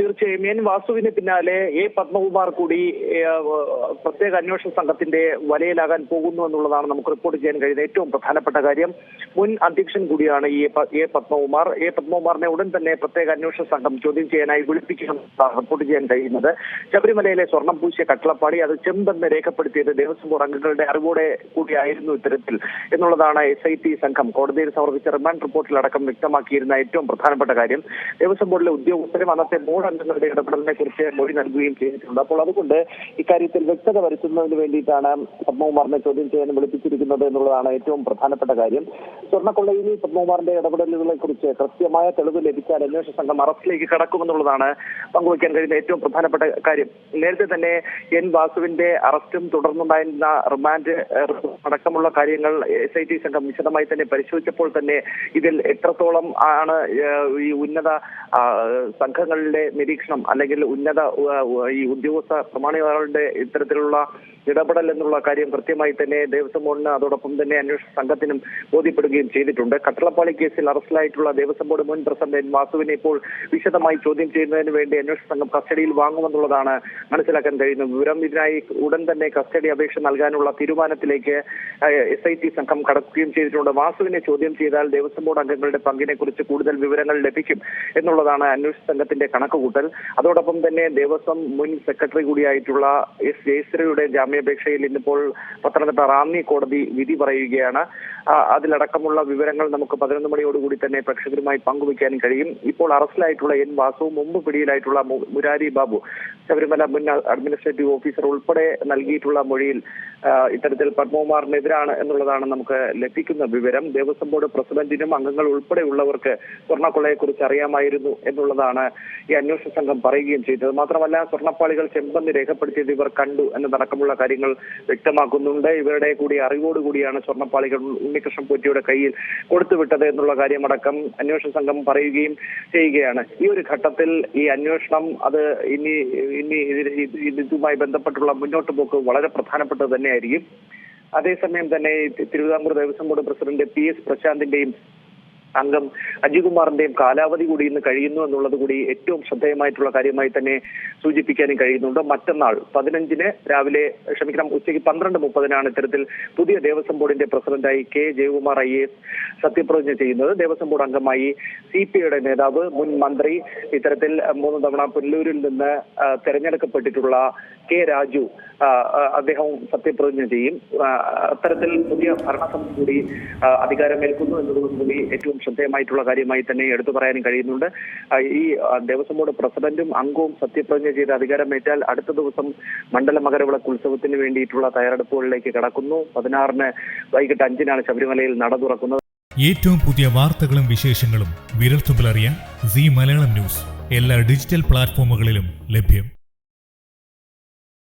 തീർച്ചയായും. എൻ വാസുവിന് പിന്നാലെ എ പത്മകുമാർ കൂടി പ്രത്യേക അന്വേഷണ സംഘത്തിന്റെ വലയിലാകാൻ പോകുന്നു എന്നുള്ളതാണ് നമുക്ക് റിപ്പോർട്ട് ചെയ്യാൻ കഴിയുന്ന ഏറ്റവും പ്രധാനപ്പെട്ട കാര്യം. മുൻ അധ്യക്ഷൻ കൂടിയാണ് ഈ എ പത്മകുമാർ. എ പത്മകുമാറിനെ ഉടൻ തന്നെ പ്രത്യേക അന്വേഷണ സംഘം ചോദ്യം ചെയ്യാനായി വിളിപ്പിക്കുമെന്നാണ് റിപ്പോർട്ട് ചെയ്യാൻ കഴിയുന്നത്. ശബരിമലയിലെ സ്വർണം പൂശിയ കട്ടളപ്പാടി അത് ചെമ്പെന്ന് രേഖപ്പെടുത്തിയത് ദേവസ്വം ബോർഡ് അംഗങ്ങളുടെ അറിവോടെ കൂടിയായിരുന്നു ഇത്തരത്തിൽ എന്നുള്ളതാണ് എസ് ഐ ടി സംഘം. കോടതിയിൽ സമർപ്പിച്ച റിമാൻഡ് റിപ്പോർട്ടിലടക്കം വ്യക്തമാക്കിയിരുന്ന ഏറ്റവും പ്രധാനപ്പെട്ട കാര്യം. ദേവസ്വം ബോർഡിലെ ഉദ്യോഗസ്ഥരും അന്നത്തെ ബോർഡ് അംഗങ്ങളുടെ ഇടപെടലിനെ കുറിച്ച് മൊഴി നൽകുകയും ചെയ്തിട്ടുണ്ട്. അപ്പോൾ അതുകൊണ്ട് ഇക്കാര്യത്തിൽ വ്യക്തത വരുത്തുന്നതിന് വേണ്ടിയിട്ടാണ് പത്മകുമാറിനെ ചോദ്യം ചെയ്യാൻ വിളിപ്പിച്ചിരിക്കുന്നത് എന്നുള്ളതാണ് ഏറ്റവും പ്രധാനപ്പെട്ട കാര്യം. സ്വർണക്കൊള്ളയിൽ പത്മകുമാറിന്റെ ഇടപെടലുകളെ കുറിച്ച് കൃത്യമായ തെളിവ് ലഭിച്ചാൽ അന്വേഷണ സംഘം അറസ്റ്റിലേക്ക് കടക്കുമെന്നുള്ളതാണ് പങ്കുവയ്ക്കാൻ കഴിയുന്ന ഏറ്റവും പ്രധാനപ്പെട്ട കാര്യം. നേരത്തെ തന്നെ എൻ വാസുവിന്റെ അറസ്റ്റും തുടർന്നുണ്ടായിരുന്ന റിമാൻഡ് അടക്കമുള്ള കാര്യങ്ങൾ എസ് ഐ ടി സംഘം വിശദമായി തന്നെ പരിശോധിച്ചപ്പോൾ തന്നെ ഇതിൽ എത്രത്തോളം ആണ് ഈ ഉന്നത സംഘങ്ങളിലെ നിരീക്ഷണം അല്ലെങ്കിൽ ഉന്നത ഈ ഉദ്യോഗസ്ഥ പ്രമാണികളുടെ ഇത്തരത്തിലുള്ള ഇടപെടൽ എന്നുള്ള കാര്യം കൃത്യമായി തന്നെ ദേവസ്വം ബോർഡിന് അതോടൊപ്പം തന്നെ അന്വേഷണ സംഘത്തിനും ബോധ്യപ്പെടുകയും ചെയ്തിട്ടുണ്ട്. കട്ടളപ്പാളി കേസിൽ അറസ്റ്റിലായിട്ടുള്ള ദേവസ്വം ബോർഡ് മുൻ പ്രസിഡന്റ് വാസുവിനെ ഇപ്പോൾ വിശദമായി ചോദ്യം ചെയ്യുന്നതിന് വേണ്ടി അന്വേഷണ സംഘം കസ്റ്റഡിയിൽ വാങ്ങുമെന്നുള്ളതാണ് മനസ്സിലാക്കാൻ കഴിയുന്നത്. വിവരം ഇതിനായി ഉടൻ തന്നെ കസ്റ്റഡി അപേക്ഷ നൽകാനുള്ള തീരുമാനത്തിലേക്ക് എസ് ഐ ടി സംഘം കടക്കുകയും ചെയ്തിട്ടുണ്ട്. വാസുവിനെ ചോദ്യം ചെയ്താൽ ദേവസ്വം ബോർഡ് അംഗങ്ങളുടെ പങ്കിനെ കുറിച്ച് കൂടുതൽ വിവരങ്ങൾ ലഭിക്കും എന്നുള്ളതാണ് അന്വേഷണ സംഘത്തിന്റെ കണക്കുകൂട്ടൽ. അതോടൊപ്പം തന്നെ ദേവസ്വം മുൻ സെക്രട്ടറി കൂടിയായിട്ടുള്ള എസ് ജയശ്രീയുടെ ജാമ്യാപേക്ഷയിൽ ഇന്നിപ്പോൾ പത്തനംതിട്ട റാന്നി കോടതി വിധി പറയുകയാണ്. അതിലടക്കമുള്ള വിവരങ്ങൾ നമുക്ക് പതിനൊന്ന് മണിയോടുകൂടി തന്നെ പ്രേക്ഷകരുമായി പങ്കുവയ്ക്കാൻ കഴിയും. ഇപ്പോൾ അറസ്റ്റിലായിട്ടുള്ള എൻ വാസു മുമ്പ് പിടിയിലായിട്ടുള്ള മുരാരി ബാബു ശബരിമല മുൻ അഡ്മിനിസ്ട്രേറ്റീവ് ഓഫീസർ ഉൾപ്പെടെ നൽകിയിട്ടുള്ള മൊഴിയിൽ ഇത്തരത്തിൽ പത്മകുമാറിനെതിരാണ് എന്നുള്ളതാണ് നമുക്ക് ലഭിക്കുന്ന വിവരം. ദേവസ്വം ബോർഡ് പ്രസിഡന്റിനും അംഗങ്ങൾ ഉൾപ്പെടെയുള്ളവർക്ക് സ്വർണക്കൊള്ളയെക്കുറിച്ച് അറിയാമായിരുന്നു എന്നുള്ളതാണ് ഈ അന്വേഷണ സംഘം പറയുകയും ചെയ്തത്. മാത്രമല്ല സ്വർണപ്പാളികൾ ചെമ്പെന്ന് രേഖപ്പെടുത്തിയത് ഇവർ കണ്ടു എന്നതടക്കമുള്ള കാര്യങ്ങൾ വ്യക്തമാക്കുന്നുണ്ട്. ഇവരുടെ കൂടി അറിവോടുകൂടിയാണ് സ്വർണപ്പാളികൾ ഉണ്ണികൃഷ്ണൻ പോറ്റിയുടെ കയ്യിൽ കൊടുത്തുവിട്ടത് എന്നുള്ള കാര്യമടക്കം അന്വേഷണ സംഘം പറയുകയും ചെയ്യുകയാണ്. ഈ ഒരു ഘട്ടത്തിൽ ഈ അന്വേഷണം അത് ഇനി ഇനി ഇതുമായി ബന്ധപ്പെട്ടുള്ള മുന്നോട്ട് പോക്ക് വളരെ പ്രധാനപ്പെട്ടത് തന്നെയായിരിക്കും. അതേസമയം തന്നെ Thiruvithamkoor Devaswom board president P S പ്രശാന്തിന്റെയും അംഗം അജികുമാറിന്റെയും കാലാവധി കൂടി ഇന്ന് കഴിയുന്നു എന്നുള്ളത് കൂടി ഏറ്റവും ശ്രദ്ധേയമായിട്ടുള്ള കാര്യമായി തന്നെ സൂചിപ്പിക്കാനും കഴിയുന്നുണ്ട്. മറ്റന്നാൾ പതിനഞ്ചിന് രാവിലെ ക്ഷമിക്കണം ഉച്ചയ്ക്ക് പന്ത്രണ്ട് മുപ്പതിനാണ് ഇത്തരത്തിൽ പുതിയ ദേവസ്വം ബോർഡിന്റെ പ്രസിഡന്റായി കെ ജയകുമാർ ഐ എസ് സത്യപ്രതിജ്ഞ ചെയ്യുന്നത്. ദേവസ്വം ബോർഡ് അംഗമായി സി പി ഐയുടെ നേതാവ് മുൻ മന്ത്രി ഇത്തരത്തിൽ മൂന്ന് തവണ പുല്ലൂരിൽ നിന്ന് തെരഞ്ഞെടുക്കപ്പെട്ടിട്ടുള്ള കെ രാജു അദ്ദേഹവും സത്യപ്രതിജ്ഞ ചെയ്യും. അത്തരത്തിൽ പുതിയ ഭരണസമിതി കൂടി അധികാരമേൽക്കുന്നു അധികാരമേൽക്കുന്നു എന്നതുകൂടി ഏറ്റവും ശ്രദ്ധേയമായിട്ടുള്ള കാര്യമായി തന്നെ എടുത്തു പറയാനും കഴിയുന്നുണ്ട്. ഈ ദേവസ്വം ബോർഡ് പ്രസിഡന്റും അംഗവും സത്യപ്രതിജ്ഞ ചെയ്ത് അധികാരമേറ്റാൽ അടുത്ത ദിവസം മണ്ഡല മകരവിളക്ക് ഉത്സവത്തിന് വേണ്ടിയിട്ടുള്ള തയ്യാറെടുപ്പുകളിലേക്ക് കടക്കുന്നു. പതിനാറിന് വൈകിട്ട് അഞ്ചിനാണ് ശബരിമലയിൽ നട തുറക്കുന്നത്. ഏറ്റവും പുതിയ വാർത്തകളും വിശേഷങ്ങളും വിരൽത്തുമ്പിലറിയാൻ സി മലയാളം ന്യൂസ്. എല്ലാ ഡിജിറ്റൽ പ്ലാറ്റ്ഫോമുകളിലും ലഭ്യം.